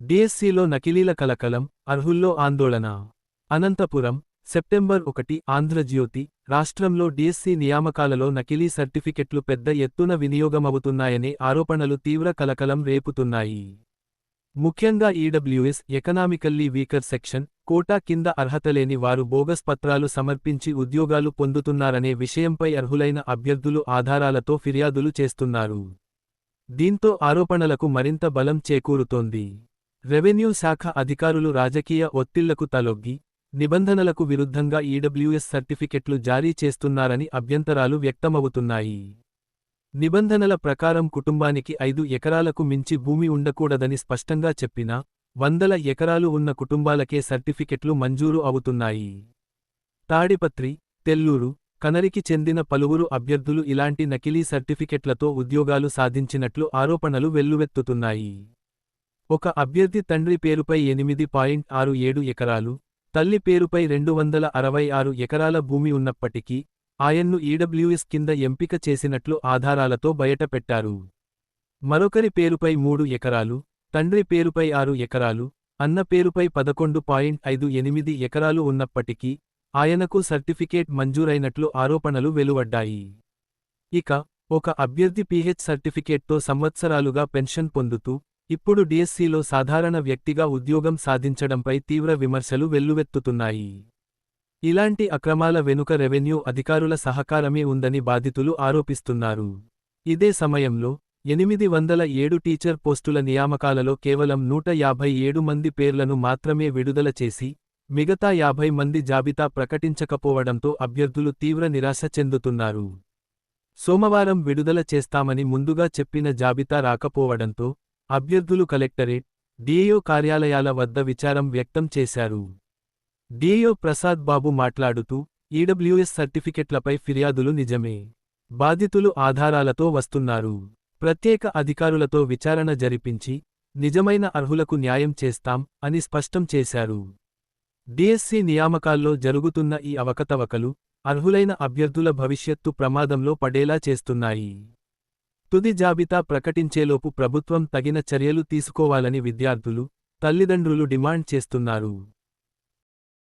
డిఎస్సిలో నకిలీల కలకలం అర్హుల్లో ఆందోళన. అనంతపురం సెప్టెంబర్ ఒకటి ఆంధ్రజ్యోతి రాష్ట్రంలో డిఎస్సి నియామకాలలో నకిలీ సర్టిఫికెట్లు పెద్ద ఎత్తున వినియోగమవుతున్నాయనే ఆరోపణలు తీవ్ర కలకలం రేపుతున్నాయి. ముఖ్యంగా EWS economically weaker section quota కింద అర్హతలేని వారు బోగస్ పత్రాలు సమర్పించి ఉద్యోగాలు పొందుతున్నారనే విషయంపై అర్హులైన అభ్యర్థులు ఆధారాలతో ఫిర్యాదులు చేస్తున్నారు. దీంతో ఆరోపణలకు మరింత బలం చేకూరుతోంది. రెవెన్యూ శాఖ అధికారులు రాజకీయ ఒత్తిళ్ళకు తలొగ్గి నిబంధనలకు విరుద్ధంగా ఈడబ్ల్యూఎస్ సర్టిఫికెట్లు జారీ చేస్తున్నారని అభ్యంతరాలు వ్యక్తమవుతున్నాయి. నిబంధనల ప్రకారం కుటుంబానికి ఐదు ఎకరాలకు మించి భూమి ఉండకూడదని స్పష్టంగా చెప్పినా వందల ఎకరాలు ఉన్న కుటుంబాలకే సర్టిఫికెట్లు మంజూరు అవుతున్నాయి. తాడిపత్రి తెల్లూరు కనరికి చెందిన పలువురు అభ్యర్థులు ఇలాంటి నకిలీ సర్టిఫికెట్లతో ఉద్యోగాలు సాధించినట్లు ఆరోపణలు వెల్లువెత్తుతున్నాయి. ఒక అభ్యర్థి తండ్రి పేరుపై ఎనిమిది పాయింట్ ఆరు ఏడు ఎకరాలు తల్లి పేరుపై రెండు వందల అరవై ఆరు ఎకరాల భూమి ఉన్నప్పటికీ ఆయన్ను ఈడబ్ల్యూఎస్ కింద ఎంపిక చేసినట్లు ఆధారాలతో బయటపెట్టారు. మరొకరి పేరుపై మూడు ఎకరాలు తండ్రి పేరుపై ఆరు ఎకరాలు అన్న పేరుపై పదకొండు పాయింట్ ఐదు ఎనిమిది ఎకరాలు ఉన్నప్పటికీ ఆయనకు సర్టిఫికేట్ మంజూరైనట్లు ఆరోపణలు వెలువడ్డాయి. ఇక ఒక అభ్యర్థి పీహెచ్ సర్టిఫికేట్తో సంవత్సరాలుగా పెన్షన్ పొందుతూ ఇప్పుడు డిఎస్సిలో సాధారణ వ్యక్తిగా ఉద్యోగం సాధించడంపై తీవ్ర విమర్శలు వెల్లువెత్తుతున్నాయి. ఇలాంటి అక్రమాల వెనుక రెవెన్యూ అధికారుల సహకారమే ఉందని బాధితులు ఆరోపిస్తున్నారు. ఇదే సమయంలో ఎనిమిది వందల ఏడు టీచర్ పోస్టుల నియామకాలలో కేవలం నూట యాభై ఏడు మంది పేర్లను మాత్రమే విడుదల చేసి మిగతా యాభై మంది జాబితా ప్రకటించకపోవడంతో అభ్యర్థులు తీవ్ర నిరాశ చెందుతున్నారు. సోమవారం విడుదల చేస్తామని ముందుగా చెప్పిన జాబితా రాకపోవడంతో అభ్యర్థులు కలెక్టరేట్ డిఏఓ కార్యాలయాల వద్ద విచారం వ్యక్తం చేశారు. డిఏఓ ప్రసాద్ బాబు మాట్లాడుతూ ఈడబ్ల్యూఎస్ సర్టిఫికెట్లపై ఫిర్యాదులు నిజమే. బాధితులు ఆధారాలతో వస్తున్నారు. ప్రత్యేక అధికారులతో విచారణ జరిపించి నిజమైన అర్హులకు న్యాయం చేస్తాం అని స్పష్టం చేశారు. డిఎస్సి నియామకాల్లో జరుగుతున్న ఈ అవకతవకలు అర్హులైన అభ్యర్థుల భవిష్యత్తు ప్రమాదంలో పడేలా చేస్తున్నాయి. తుది జాబితా ప్రకటించేలోపు ప్రభుత్వం తగిన చర్యలు తీసుకోవాలని విద్యార్థులు తల్లిదండ్రులు డిమాండ్ చేస్తున్నారు.